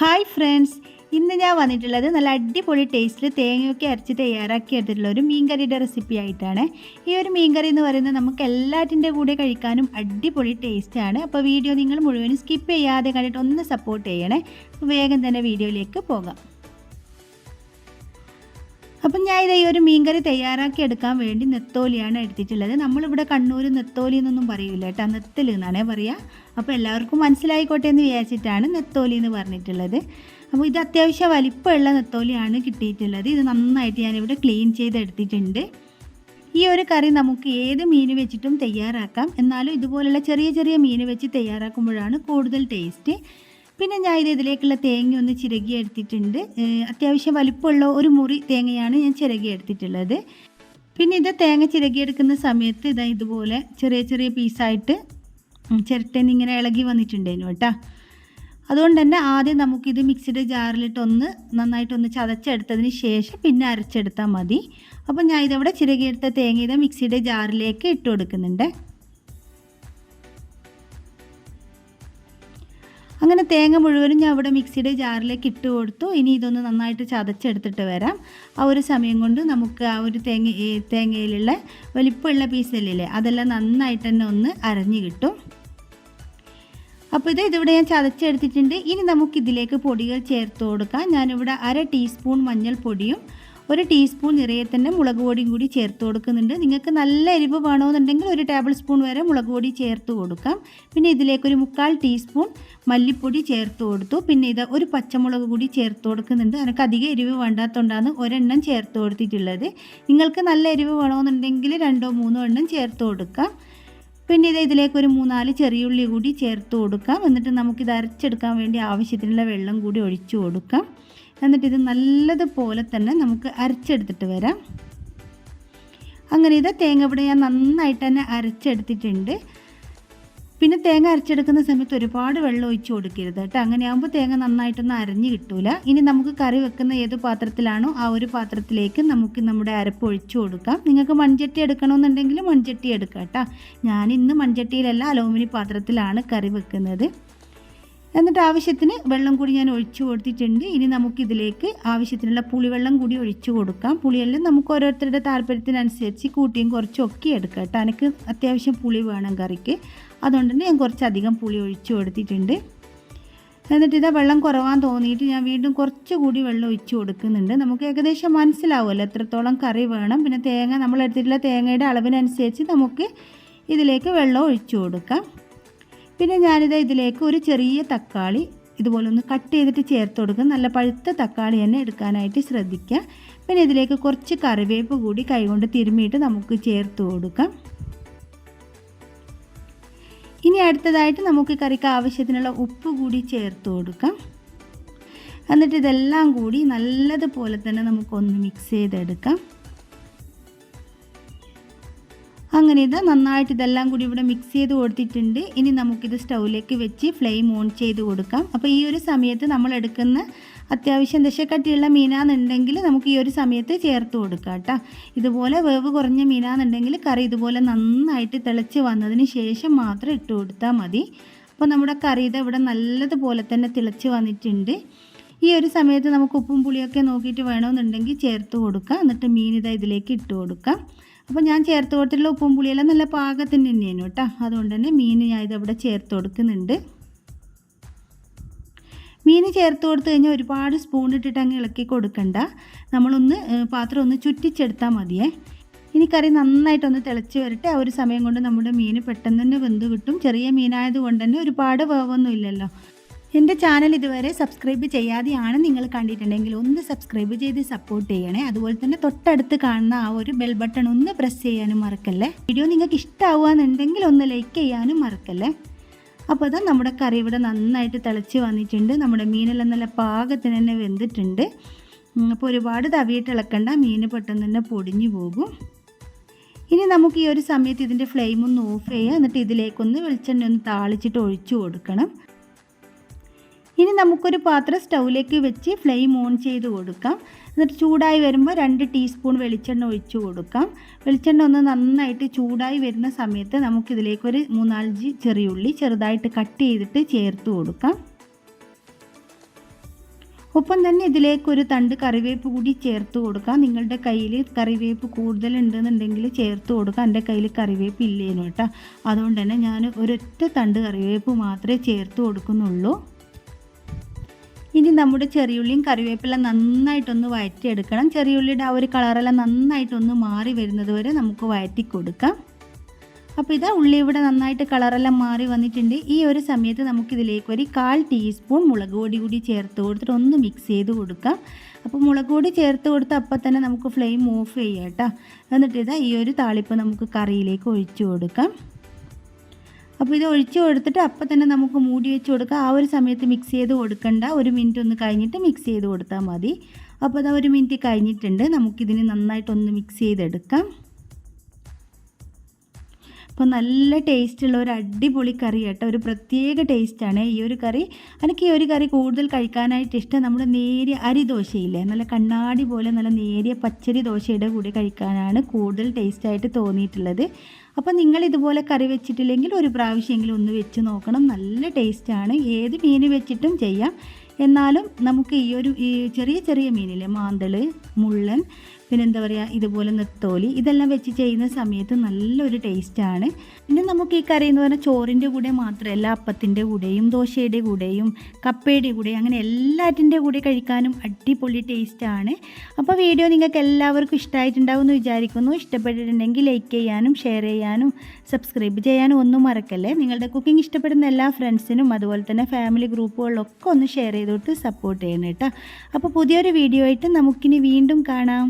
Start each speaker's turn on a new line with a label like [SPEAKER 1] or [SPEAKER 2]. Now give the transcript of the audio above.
[SPEAKER 1] Hi friends. ഇന്ന് ഞാൻ വന്നിട്ടുള്ളത് നല്ല അടിപൊളി ടേസ്റ്റിൽ തേങ്ങയൊക്കെ അരച്ച് തയ്യാറാക്കി എടുത്തിട്ടുള്ള ഒരു മീൻകറിയുടെ റെസിപ്പി ആയിട്ടാണ്. ഈ ഒരു മീൻകറി എന്ന് പറയുന്നത് നമുക്ക് എല്ലാറ്റിന്റെ കൂടെ കഴിക്കാനും അടിപൊളി ടേസ്റ്റാണ് അപ്പോൾ വീഡിയോ നിങ്ങൾ മുഴുവനും സ്കിപ്പ് ചെയ്യാതെ കണ്ടിട്ട് ഒന്ന് സപ്പോർട്ട് ചെയ്യണേ. വേഗം തന്നെ വീഡിയോയിലേക്ക് പോകാം. അപ്പം ഞാൻ ഇത് ഒരു മീൻകറി തയ്യാറാക്കി എടുക്കാൻ വേണ്ടി നെത്തോലിയാണ് എടുത്തിട്ടുള്ളത്. നമ്മളിവിടെ കണ്ണൂർ നെത്തോലി എന്നൊന്നും പറയില്ല കേട്ടോ. നെത്തൽ എന്നാണേ പറയുക അപ്പോൾ എല്ലാവർക്കും മനസ്സിലായിക്കോട്ടെ എന്ന് വിചാരിച്ചിട്ടാണ് നെത്തോലി എന്ന് പറഞ്ഞിട്ടുള്ളത്. അപ്പോൾ ഇത് അത്യാവശ്യം വലിപ്പമുള്ള നെത്തോലിയാണ് കിട്ടിയിട്ടുള്ളത്. ഇത് നന്നായിട്ട് ഞാനിവിടെ ക്ലീൻ ചെയ്ത് എടുത്തിട്ടുണ്ട്. ഈ ഒരു കറി നമുക്ക് ഏത് മീൻ വെച്ചിട്ടും തയ്യാറാക്കാം. എന്നാലും ഇതുപോലുള്ള ചെറിയ ചെറിയ മീൻ വെച്ച് തയ്യാറാക്കുമ്പോഴാണ് കൂടുതൽ ടേസ്റ്റ്. പിന്നെ ഞാൻ ഇത് ഇതിലേക്കുള്ള തേങ്ങ ഒന്ന് ചിരകി എടുത്തിട്ടുണ്ട്. അത്യാവശ്യം വലിപ്പമുള്ള ഒരു മുറി തേങ്ങയാണ് ഞാൻ ചിരകി എടുത്തിട്ടുള്ളത്. പിന്നെ ഇത് തേങ്ങ ചിരകിയെടുക്കുന്ന സമയത്ത് ഇതാ ഇതുപോലെ ചെറിയ ചെറിയ പീസായിട്ട് ചിരട്ടേന്ന് ഇങ്ങനെ ഇളകി വന്നിട്ടുണ്ടായിരുന്നു കേട്ടോ. അതുകൊണ്ട് തന്നെ ആദ്യം നമുക്കിത് മിക്സിയുടെ ജാറിലിട്ടൊന്ന് നന്നായിട്ടൊന്ന് ചതച്ചെടുത്തതിന് ശേഷം പിന്നെ അരച്ചെടുത്താൽ മതി. അപ്പോൾ ഞാൻ ഇതവിടെ ചിരകിയെടുത്ത തേങ്ങ ഇത് മിക്സിയുടെ ജാറിലേക്ക് ഇട്ട് കൊടുക്കുന്നുണ്ട്. അങ്ങനെ തേങ്ങ മുഴുവനും ഞാൻ ഇവിടെ മിക്സിയുടെ ജാറിലേക്ക് ഇട്ട് കൊടുത്തു. ഇനി ഇതൊന്ന് നന്നായിട്ട് ചതച്ചെടുത്തിട്ട് വരാം. ആ ഒരു സമയം കൊണ്ട് നമുക്ക് ആ ഒരു തേങ്ങ തേങ്ങയിലുള്ള വലിപ്പമുള്ള പീസല്ലേ അതെല്ലാം നന്നായിട്ട് തന്നെ ഒന്ന് അരഞ്ഞു കിട്ടും. അപ്പോൾ ഇത് ഇതിവിടെ ഞാൻ ചതച്ചെടുത്തിട്ടുണ്ട്. ഇനി നമുക്കിതിലേക്ക് പൊടികൾ ചേർത്ത് കൊടുക്കാം. ഞാനിവിടെ അര ടീസ്പൂൺ മഞ്ഞൾപ്പൊടിയും ഒരു ടീസ്പൂൺ നിറയെ തന്നെ മുളക് പൊടിയും കൂടി ചേർത്ത് കൊടുക്കുന്നുണ്ട്. നിങ്ങൾക്ക് നല്ല എരിവ് വേണമെന്നുണ്ടെങ്കിൽ ഒരു ടേബിൾ സ്പൂൺ വരെ മുളക് പൊടി ചേർത്ത് കൊടുക്കാം. പിന്നെ ഇതിലേക്ക് ഒരു മുക്കാൽ ടീസ്പൂൺ മല്ലിപ്പൊടി ചേർത്ത് കൊടുത്തു. പിന്നെ ഇത് ഒരു പച്ചമുളക് കൂടി ചേർത്ത് കൊടുക്കുന്നുണ്ട്. എനിക്ക് അധികം എരിവ് വേണ്ടാത്തതുകൊണ്ടാണ് ഒരെണ്ണം ചേർത്ത് കൊടുത്തിട്ടുള്ളത്. നിങ്ങൾക്ക് നല്ല എരിവ് വേണമെന്നുണ്ടെങ്കിൽ രണ്ടോ മൂന്നോ എണ്ണം ചേർത്ത് കൊടുക്കാം. പിന്നെ ഇത് ഇതിലേക്ക് ഒരു മൂന്നാൽ ചെറിയുള്ളി കൂടി ചേർത്ത് കൊടുക്കാം. എന്നിട്ട് നമുക്കിത് അരച്ചെടുക്കാൻ വേണ്ടി ആവശ്യത്തിനുള്ള വെള്ളം കൂടി ഒഴിച്ചു കൊടുക്കാം. എന്നിട്ട് ഇത് നല്ലതുപോലെ തന്നെ നമുക്ക് അരച്ചെടുത്തിട്ട് വരാം. അങ്ങനെ ഇത് തേങ്ങ ഇവിടെ ഞാൻ നന്നായിട്ട് തന്നെ അരച്ചെടുത്തിട്ടുണ്ട്. പിന്നെ തേങ്ങ അരച്ചെടുക്കുന്ന സമയത്ത് ഒരുപാട് വെള്ളം ഒഴിച്ച് കൊടുക്കരുത് കേട്ടോ. അങ്ങനെ ആകുമ്പോൾ തേങ്ങ നന്നായിട്ടൊന്നും അരഞ്ഞ് കിട്ടൂല. ഇനി നമുക്ക് കറി വെക്കുന്ന ഏത് പാത്രത്തിലാണോ ആ ഒരു പാത്രത്തിലേക്ക് നമുക്ക് നമ്മുടെ അരപ്പ് ഒഴിച്ചു കൊടുക്കാം. നിങ്ങൾക്ക് മൺചട്ടി എടുക്കണമെന്നുണ്ടെങ്കിൽ മൺചട്ടി എടുക്കാം കേട്ടോ. ഞാൻ ഇന്ന് മൺചട്ടിയിലല്ല അലോമിനി പാത്രത്തിലാണ് കറി വെക്കുന്നത്. എന്നിട്ട് ആവശ്യത്തിന് വെള്ളം കൂടി ഞാൻ ഒഴിച്ചു കൊടുത്തിട്ടുണ്ട്. ഇനി നമുക്കിതിലേക്ക് ആവശ്യത്തിനുള്ള പുളിവെള്ളം കൂടി ഒഴിച്ചു കൊടുക്കാം. പുളിയെല്ലാം നമുക്ക് ഓരോരുത്തരുടെ താല്പര്യത്തിനനുസരിച്ച് കൂട്ടിയും കുറച്ചും ഒക്കെ എടുക്കാം കേട്ടോ. എനിക്ക് അത്യാവശ്യം പുളി വേണം കറിക്ക്. അതുകൊണ്ട് തന്നെ ഞാൻ കുറച്ചധികം പുളി ഒഴിച്ചു കൊടുത്തിട്ടുണ്ട്. എന്നിട്ട് ഇതാ വെള്ളം കുറവാൻ തോന്നിയിട്ട് ഞാൻ വീണ്ടും കുറച്ചുകൂടി വെള്ളം ഒഴിച്ചു കൊടുക്കുന്നുണ്ട്. നമുക്ക് ഏകദേശം മനസ്സിലാവുമല്ലോ എത്രത്തോളം കറി വേണം. പിന്നെ തേങ്ങ നമ്മൾ എടുത്തിട്ടുള്ള തേങ്ങയുടെ അളവിനനുസരിച്ച് നമുക്ക് ഇതിലേക്ക് വെള്ളം ഒഴിച്ചു കൊടുക്കാം. പിന്നെ ഞാനിത് ഇതിലേക്ക് ഒരു ചെറിയ തക്കാളി ഇതുപോലെ ഒന്ന് കട്ട് ചെയ്തിട്ട് ചേർത്ത് കൊടുക്കുക. നല്ല പഴുത്ത തക്കാളി തന്നെ എടുക്കാനായിട്ട് ശ്രദ്ധിക്കുക. പിന്നെ ഇതിലേക്ക് കുറച്ച് കറിവേപ്പ് കൂടി കൈകൊണ്ട് തിരുമ്മിയിട്ട് നമുക്ക് ചേർത്ത് കൊടുക്കാം. ഇനി അടുത്തതായിട്ട് നമുക്ക് കറിക്ക് ആവശ്യത്തിനുള്ള ഉപ്പ് കൂടി ചേർത്ത് കൊടുക്കാം. എന്നിട്ട് ഇതെല്ലാം കൂടി നല്ലതുപോലെ തന്നെ നമുക്കൊന്ന് മിക്സ് ചെയ്തെടുക്കാം. അങ്ങനെ ഇത് നന്നായിട്ട് ഇതെല്ലാം കൂടി ഇവിടെ മിക്സ് ചെയ്ത് കൊടുത്തിട്ടുണ്ട്. ഇനി നമുക്കിത് സ്റ്റൗവിലേക്ക് വെച്ച് ഫ്ലെയിം ഓൺ ചെയ്ത് കൊടുക്കാം. അപ്പോൾ ഈ ഒരു സമയത്ത് നമ്മൾ എടുക്കുന്ന അത്യാവശ്യം ദശക്കട്ടിയുള്ള മീനാന്നുണ്ടെങ്കിൽ നമുക്ക് ഈ ഒരു സമയത്ത് ചേർത്ത് കൊടുക്കാം കേട്ടോ. ഇതുപോലെ വേവ് കുറഞ്ഞ മീനാന്നുണ്ടെങ്കിൽ കറി ഇതുപോലെ നന്നായിട്ട് തിളച്ച് വന്നതിന് ശേഷം മാത്രം ഇട്ട് കൊടുത്താൽ മതി. അപ്പോൾ നമ്മുടെ കറി ഇത് ഇവിടെ നല്ലതുപോലെ തന്നെ തിളച്ച് വന്നിട്ടുണ്ട്. ഈ ഒരു സമയത്ത് നമുക്ക് ഉപ്പും പുളിയൊക്കെ നോക്കിയിട്ട് വേണമെന്നുണ്ടെങ്കിൽ ചേർത്ത് കൊടുക്കുക എന്നിട്ട് മീൻ ഇതാ ഇതിലേക്ക് ഇട്ട് കൊടുക്കാം. അപ്പോൾ ഞാൻ ചേർത്ത് കൊടുത്തിട്ടുള്ള ഉപ്പും പുളിയെല്ലാം നല്ല പാകത്തിന് തന്നെയാണ് കേട്ടോ. അതുകൊണ്ട് തന്നെ മീൻ ഞാൻ ഇതവിടെ ചേർത്ത് കൊടുക്കുന്നുണ്ട്. മീൻ ചേർത്ത് കൊടുത്തു കഴിഞ്ഞാൽ ഒരുപാട് സ്പൂൺ ഇട്ടിട്ട് അങ്ങ് ഇളക്കി കൊടുക്കണ്ട. നമ്മളൊന്ന് പാത്രം ഒന്ന് ചുറ്റിച്ചെടുത്താൽ മതിയേ. ഇനി കറി നന്നായിട്ടൊന്ന് തിളച്ച് വരട്ടെ. ആ ഒരു സമയം കൊണ്ട് നമ്മുടെ മീൻ പെട്ടെന്ന് തന്നെ വെന്ത് കിട്ടും. ചെറിയ മീനായത് കൊണ്ട് തന്നെ ഒരുപാട് വേവൊന്നും ഇല്ലല്ലോ. എന്റെ ചാനൽ ഇതുവരെ സബ്സ്ക്രൈബ് ചെയ്യാതെയാണ് നിങ്ങൾ കണ്ടിട്ടുണ്ടെങ്കിൽ ഒന്ന് സബ്സ്ക്രൈബ് ചെയ്ത് സപ്പോർട്ട് ചെയ്യണേ. അതുപോലെ തന്നെ തൊട്ടടുത്ത് കാണുന്ന ആ ഒരു ബെൽ ബട്ടൺ ഒന്ന് പ്രസ് ചെയ്യാനും മറക്കല്ലേ? വീഡിയോ നിങ്ങൾക്ക് ഇഷ്ടമാവുകയെന്നുണ്ടെങ്കിൽ ഒന്ന് ലൈക്ക് ചെയ്യാനും മറക്കല്ലേ? അപ്പോൾ അതാ നമ്മുടെ കറി ഇവിടെ നന്നായിട്ട് തിളച്ച് വന്നിട്ടുണ്ട്. നമ്മുടെ മീനെല്ലാം നല്ല പാകത്തിന് തന്നെ വെന്തിട്ടുണ്ട്. അപ്പോൾ ഒരുപാട് തവിയിട്ട് ഇളക്കണ്ട. മീൻ പെട്ടെന്ന് തന്നെ പൊടിഞ്ഞു പോകും. ഇനി നമുക്ക് ഈ ഒരു സമയത്ത് ഇതിന്റെ ഫ്ലെയിം ഒന്ന് ഓഫ് ചെയ്യുക. എന്നിട്ട് ഇതിലേക്കൊന്ന് വെളിച്ചെണ്ണ ഒന്ന് താളിച്ചിട്ട് ഒഴിച്ചു കൊടുക്കണം. ഇനി നമുക്കൊരു പാത്രം സ്റ്റൗവിലേക്ക് വെച്ച് ഫ്ലെയിം ഓൺ ചെയ്ത് കൊടുക്കാം. എന്നിട്ട് ചൂടായി വരുമ്പോൾ രണ്ട് ടീസ്പൂൺ വെളിച്ചെണ്ണ ഒഴിച്ചു കൊടുക്കാം. വെളിച്ചെണ്ണ ഒന്ന് നന്നായിട്ട് ചൂടായി വരുന്ന സമയത്ത് നമുക്കിതിലേക്കൊരു മൂന്നാലഞ്ച് ചെറിയുള്ളി ചെറുതായിട്ട് കട്ട് ചെയ്തിട്ട് ചേർത്ത് കൊടുക്കാം. ഒപ്പം തന്നെ ഇതിലേക്ക് ഒരു തണ്ട് കറിവേപ്പ് കൂടി ചേർത്ത് കൊടുക്കാം. നിങ്ങളുടെ കയ്യിൽ കറിവേപ്പ് കൂടുതലുണ്ടെന്നുണ്ടെങ്കിൽ ചേർത്ത് കൊടുക്കാം. എന്റെ കയ്യിൽ കറിവേപ്പ് ഇല്ലേനു കേട്ടോ. അതുകൊണ്ട് തന്നെ ഞാൻ ഒരൊറ്റ തണ്ട് കറിവേപ്പ് മാത്രമേ ചേർത്ത് കൊടുക്കുന്നുള്ളൂ. ഇനി നമ്മുടെ ചെറിയുള്ളിയും കറിവേപ്പില നന്നായിട്ടൊന്ന് വഴറ്റിയെടുക്കണം. ചെറിയുള്ളിയുടെ ആ ഒരു കളറെല്ലാം നന്നായിട്ടൊന്ന് മാറി വരുന്നത് വരെ നമുക്ക് വഴറ്റി കൊടുക്കാം. അപ്പോൾ ഇതാ ഉള്ളി ഇവിടെ നന്നായിട്ട് കളറെല്ലാം മാറി വന്നിട്ടുണ്ട്. ഈ ഒരു സമയത്ത് നമുക്കിതിലേക്ക് ഒരു കാൽ ടീസ്പൂൺ മുളക് പൊടി കൂടി ചേർത്ത് കൊടുത്തിട്ട് ഒന്ന് മിക്സ് ചെയ്ത് കൊടുക്കാം. അപ്പോൾ മുളക് പൊടി ചേർത്ത് കൊടുത്ത് അപ്പം തന്നെ നമുക്ക് ഫ്ലെയിം ഓഫ് ചെയ്യാം കേട്ടോ. എന്നിട്ട് ഇതാ ഈ ഒരു താളിപ്പ് നമുക്ക് കറിയിലേക്ക് ഒഴിച്ചു കൊടുക്കാം. അപ്പോൾ ഇത് ഒഴിച്ച് കൊടുത്തിട്ട് അപ്പം തന്നെ നമുക്ക് മൂടി വെച്ച് കൊടുക്കുക ആ ഒരു സമയത്ത് മിക്സ് ചെയ്ത് കൊടുക്കണ്ട. ഒരു മിനിറ്റ് ഒന്ന് കഴിഞ്ഞിട്ട് മിക്സ് ചെയ്ത് കൊടുത്താൽ മതി. അപ്പോൾ അത് ഒരു മിനിറ്റ് കഴിഞ്ഞിട്ടുണ്ട്. നമുക്കിതിന് നന്നായിട്ടൊന്ന് മിക്സ് ചെയ്തെടുക്കാം. അപ്പോൾ നല്ല ടേസ്റ്റുള്ള ഒരു അടിപൊളി കറി കേട്ടോ. ഒരു പ്രത്യേക ടേസ്റ്റാണ് ഈ ഒരു കറി. എനിക്ക് ഈ ഒരു കറി കൂടുതൽ കഴിക്കാനായിട്ട് ഇഷ്ടം നമ്മൾ നേരിയ അരി ദോശയില്ലേ? നല്ല കണ്ണാടി പോലെ നല്ല നേരിയ പച്ചരി ദോശയുടെ കൂടി കഴിക്കാനാണ് കൂടുതൽ ടേസ്റ്റായിട്ട് തോന്നിയിട്ടുള്ളത്. അപ്പോൾ നിങ്ങൾ ഇതുപോലെ കറി വെച്ചിട്ടില്ലെങ്കിൽ ഒരു പ്രാവശ്യമെങ്കിലും ഒന്ന് വെച്ച് നോക്കണം. നല്ല ടേസ്റ്റാണ്. ഏത് മീൻ വെച്ചിട്ടും ചെയ്യാം. എന്നാലും നമുക്ക് ഈ ഒരു ചെറിയ ചെറിയ മീനില്ലേ? മാന്തൾ മുള്ളൻ പിന്നെ എന്താ പറയുക ഇതുപോലെ നെത്തോലി ഇതെല്ലാം വെച്ച് ചെയ്യുന്ന സമയത്ത് നല്ലൊരു ടേസ്റ്റാണ് പിന്നെ നമുക്ക് ഈ കറി എന്ന് പറഞ്ഞാൽ ചോറിന്റെ കൂടെ മാത്രമല്ല അപ്പത്തിന്റെ കൂടെയും ദോശയുടെ കൂടെയും കപ്പയുടെ കൂടെ അങ്ങനെ എല്ലാറ്റിന്റെ കൂടെ കഴിക്കാനും അടിപൊളി ടേസ്റ്റാണ് അപ്പോൾ വീഡിയോ നിങ്ങൾക്ക് എല്ലാവർക്കും ഇഷ്ടമായിട്ടുണ്ടാവും എന്ന് വിചാരിക്കുന്നു. ഇഷ്ടപ്പെട്ടിട്ടുണ്ടെങ്കിൽ ലൈക്ക് ചെയ്യാനും ഷെയർ ചെയ്യാനും സബ്സ്ക്രൈബ് ചെയ്യാനും ഒന്നും മറക്കല്ലേ. നിങ്ങളുടെ കുക്കിംഗ് ഇഷ്ടപ്പെടുന്ന എല്ലാ ഫ്രണ്ട്സിനും അതുപോലെ തന്നെ ഫാമിലി ഗ്രൂപ്പുകളിലൊക്കെ ഒന്ന് ഷെയർ ചെയ്തോട്ട് സപ്പോർട്ട് ചെയ്യണം കേട്ടോ. അപ്പോൾ പുതിയൊരു വീഡിയോ ആയിട്ട് നമുക്കിനി വീണ്ടും കാണാം.